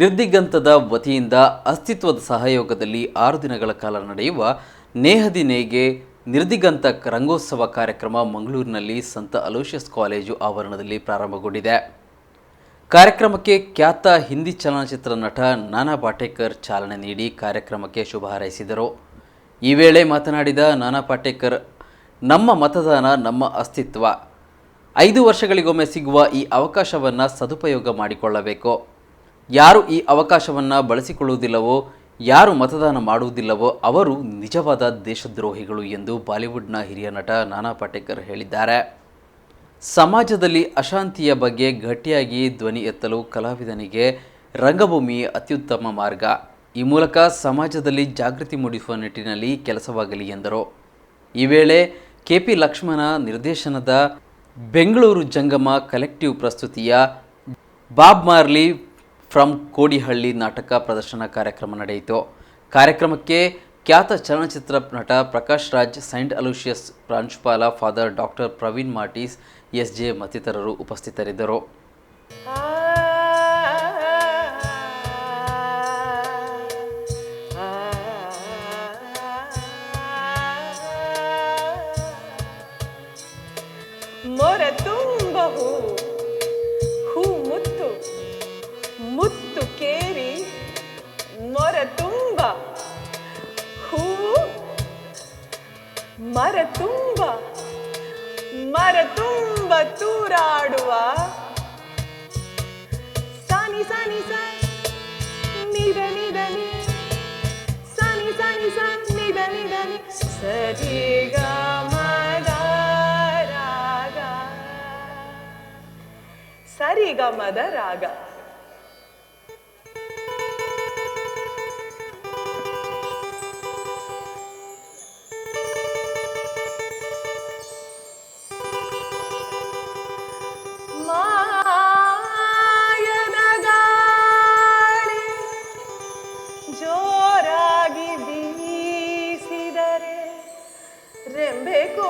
ನಿರ್ದಿಗಂತದ ವತಿಯಿಂದ ಅಸ್ತಿತ್ವದ ಸಹಯೋಗದಲ್ಲಿ ಆರು ದಿನಗಳ ಕಾಲ ನಡೆಯುವ ನೇಹದಿ ನೇಗೆ ನಿರ್ದಿಗಂತ ರಂಗೋತ್ಸವ ಕಾರ್ಯಕ್ರಮ ಮಂಗಳೂರಿನಲ್ಲಿ ಸಂತ ಅಲೋಷಿಯಸ್ ಕಾಲೇಜು ಆವರಣದಲ್ಲಿ ಪ್ರಾರಂಭಗೊಂಡಿದೆ. ಕಾರ್ಯಕ್ರಮಕ್ಕೆ ಖ್ಯಾತ ಹಿಂದಿ ಚಲನಚಿತ್ರ ನಟ ನಾನಾ ಪಾಟೇಕರ್ ಚಾಲನೆ ನೀಡಿ ಕಾರ್ಯಕ್ರಮಕ್ಕೆ ಶುಭ ಹಾರೈಸಿದರು. ಈ ವೇಳೆ ಮಾತನಾಡಿದ ನಾನಾ ಪಾಟೇಕರ್, ನಮ್ಮ ಮತದಾನ ನಮ್ಮ ಅಸ್ತಿತ್ವ. ಐದು ವರ್ಷಗಳಿಗೊಮ್ಮೆ ಸಿಗುವ ಈ ಅವಕಾಶವನ್ನು ಸದುಪಯೋಗ ಮಾಡಿಕೊಳ್ಳಬೇಕು. ಯಾರು ಈ ಅವಕಾಶವನ್ನು ಬಳಸಿಕೊಳ್ಳುವುದಿಲ್ಲವೋ, ಯಾರು ಮತದಾನ ಮಾಡುವುದಿಲ್ಲವೋ ಅವರು ನಿಜವಾದ ದೇಶದ್ರೋಹಿಗಳು ಎಂದು ಬಾಲಿವುಡ್ನ ಹಿರಿಯ ನಟ ನಾನಾ ಪಾಟೇಕರ್ ಹೇಳಿದ್ದಾರೆ. ಸಮಾಜದಲ್ಲಿ ಅಶಾಂತಿಯ ಬಗ್ಗೆ ಗಟ್ಟಿಯಾಗಿ ಧ್ವನಿ ಎತ್ತಲು ಕಲಾವಿದನಿಗೆ ರಂಗಭೂಮಿ ಅತ್ಯುತ್ತಮ ಮಾರ್ಗ. ಈ ಮೂಲಕ ಸಮಾಜದಲ್ಲಿ ಜಾಗೃತಿ ಮೂಡಿಸುವ ನಿಟ್ಟಿನಲ್ಲಿ ಕೆಲಸವಾಗಲಿ ಎಂದರು. ಈ ವೇಳೆ ಕೆ ಪಿ ಲಕ್ಷ್ಮಣ ನಿರ್ದೇಶನದ ಬೆಂಗಳೂರು ಜಂಗಮ ಕಲೆಕ್ಟಿವ್ ಪ್ರಸ್ತುತಿಯ ಬಾಬ್ ಮಾರ್ಲಿ ಫ್ರಮ್ ಕೋಡಿಹಳ್ಳಿ ನಾಟಕ ಪ್ರದರ್ಶನ ಕಾರ್ಯಕ್ರಮ ನಡೆಯಿತು. ಕಾರ್ಯಕ್ರಮಕ್ಕೆ ಖ್ಯಾತ ಚಲನಚಿತ್ರ ನಟ ಪ್ರಕಾಶ್ ರಾಜ್, ಸೈಂಟ್ ಅಲೂಷಿಯಸ್ ಪ್ರಾಂಶುಪಾಲ father doctor Praveen Martis S J ಮತ್ತಿತರರು ಉಪಸ್ಥಿತರಿದ್ದರು. ಮೊರ ಮರ ತುಂಬ ಮರ ತುಂಬ ತೂರಾಡುವ. ಸಾನಿ ಸಾನಿ ನಿದ ನಿದ ನಿ, ಸಾನಿ ಸಾನಿ ನಿದ ನಿದ ಸರಿಗ ಸರಿ ಗ ಮದ ರಾಗ ಸರಿ ಗ ಮದ ರಾಗ ಬೇಕು